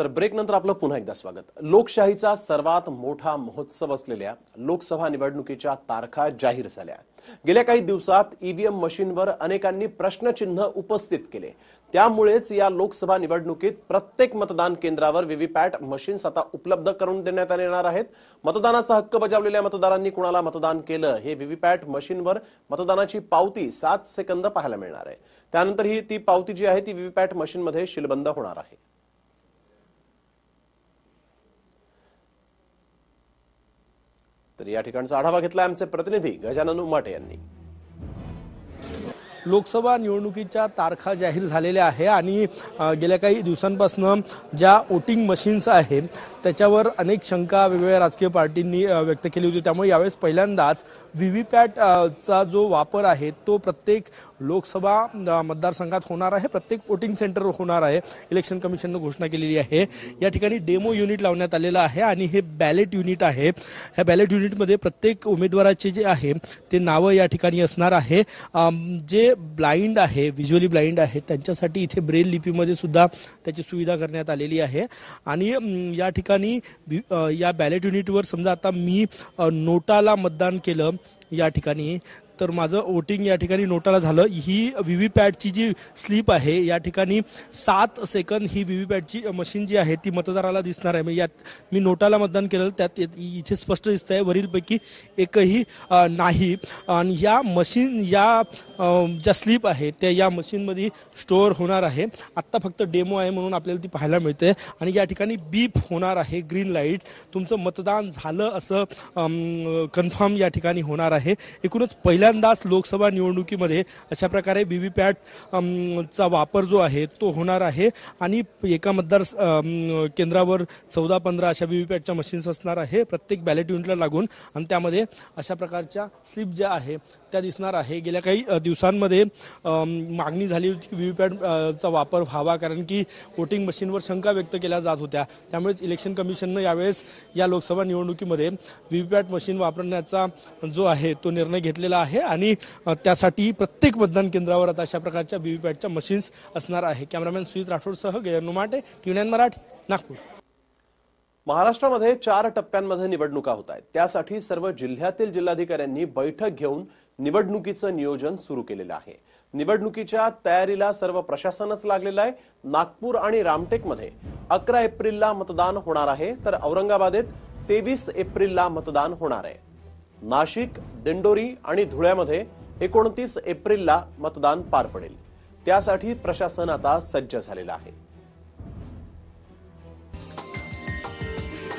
तर ब्रेक नंतर आपलं पुन्हा एकदा स्वागत. लोकशाहीचा सर्वात मोठा महोत्सव असलेल्या लोकसभा निवडणुकीच्या तारखा जाहीर झाल्या. गेल्या काही दिवसात ईव्हीएम मशीनवर अनेकांनी प्रश्नचिन्ह उपस्थित केले. त्यामुळेच या लोकसभा निवडणुकीत प्रत्येक मतदान केंद्रावर व्हीव्हीपॅट मशीन्स आता उपलब्ध करून देण्यात येणार आहेत. मतदानाचा हक्क बजावलेल्या मतदारांनी कुणाला मतदान केलं हे व्हीव्हीपॅट मशीनवर मतदानाची पावती सात सेकंद पाहायला मिळणार आहे. त्यानंतर ही ती पावती जी आहे ती व्हीव्हीपॅट मशीनमध्ये शिलबंद होणार आहे. तर या ठिकाणचा आढावा घेतला आमचे प्रतिनिधी गजानन उमाटे यांनी. लोकसभा निवडणुकीच्या तारखा जाहीर झालेल्या आहे आणि गेल्या काही दिवसांपासून ज्या वोटिंग मशीन्स आहेत त्याच्यावर अनेक शंका वेगवेगळ्या राजकीय पार्टींनी व्यक्त केली होती. त्यामुळे यावेळेस पहिल्यांदाच व्ही व्ही पॅट चा जो वापर आहे तो प्रत्येक लोकसभा मतदारसंघात होणार आहे. प्रत्येक वोटिंग सेंटरवर होणार आहे. इलेक्शन कमिशननं घोषणा केलेली आहे. या ठिकाणी डेमो युनिट लावण्यात आलेलं आहे आणि हे बॅलेट युनिट आहे. ह्या बॅलेट युनिटमध्ये प्रत्येक उमेदवाराचे जे आहे ते नावं या ठिकाणी असणार आहे. जे ब्लाइंड आहे व्हिज्युअली ब्लाइंड आहे त्यांच्यासाठी इथे ब्रेल लिपीमध्ये सुद्धा त्याची सुविधा करण्यात आलेली आहे. आणि या ठिकाणी ठिकाणी या बॅलेट युनिटवर समजा आता मी नोटाला मतदान केलं या ठिकाणी. तर माझं वोटिंग या ठिकाणी नोटाला झालं. ही व्ही व्ही पॅटची जी स्लिप आहे या ठिकाणी सात सेकंद ही व्ही व्ही पॅटची मशीन जी आहे ती मतदाराला दिसणार आहे. म्हणजे यात मी नोटाला मतदान केलं त्यात इथे स्पष्ट दिसत आहे वरीलपैकी एकही नाही. आणि या मशीन या ज्या स्लिप आहे त्या या मशीनमध्ये स्टोअर होणार आहे. आत्ता फक्त डेमो आहे म्हणून आपल्याला ती पाहायला मिळते आणि या ठिकाणी बीप होणार आहे ग्रीन लाइट तुमचं मतदान झालं असं कन्फर्म या ठिकाणी होणार आहे. एकूणच पहिल्या पहिल्यांदाच लोकसभा निवडणुकीमध्ये अशा प्रकारे व्ही व्ही पॅट चा वापर जो आहे तो होणार आहे आणि एका मतदार केंद्रावर चौदा पंधरा अशा व्ही व्ही पॅटच्या मशीन्स असणार आहे. प्रत्येक बॅलेट युनिटला लागून आणि त्यामध्ये अशा प्रकारच्या स्लिप ज्या आहे त्या दिसणार आहे. गेल्या काही दिवसांमध्ये मागणी झाली होती की व्ही चा वापर व्हावा कारण की वोटिंग मशीनवर शंका व्यक्त केल्या जात होत्या. त्यामुळेच इलेक्शन कमिशननं यावेळेस या लोकसभा निवडणुकीमध्ये व्ही मशीन वापरण्याचा जो आहे तो निर्णय घेतलेला आहे आणि त्यासाठी प्रत्येक मतदान केंद्रावर आता अशा प्रकारच्या व्ही मशीन्स असणार आहे. कॅमेरामॅन सुजित राठोडसह गैर नुमाटे टी मराठी नागपूर. महाराष्ट्रामध्ये चार टप्प्यांमध्ये निवडणुका होत आहेत. त्यासाठी सर्व जिल्ह्यातील जिल्हाधिकाऱ्यांनी बैठक घेऊन निवडणुकीचं नियोजन सुरू केलेलं आहे. निवडणुकीच्या तयारीला सर्व प्रशासनच लागलेलं आहे. नागपूर आणि रामटेकमध्ये अकरा एप्रिलला मतदान होणार आहे तर औरंगाबादेत तेवीस एप्रिलला मतदान होणार आहे. नाशिक दिंडोरी आणि धुळ्यामध्ये एकोणतीस एप्रिलला मतदान पार पडेल. त्यासाठी प्रशासन आता सज्ज झालेलं आहे.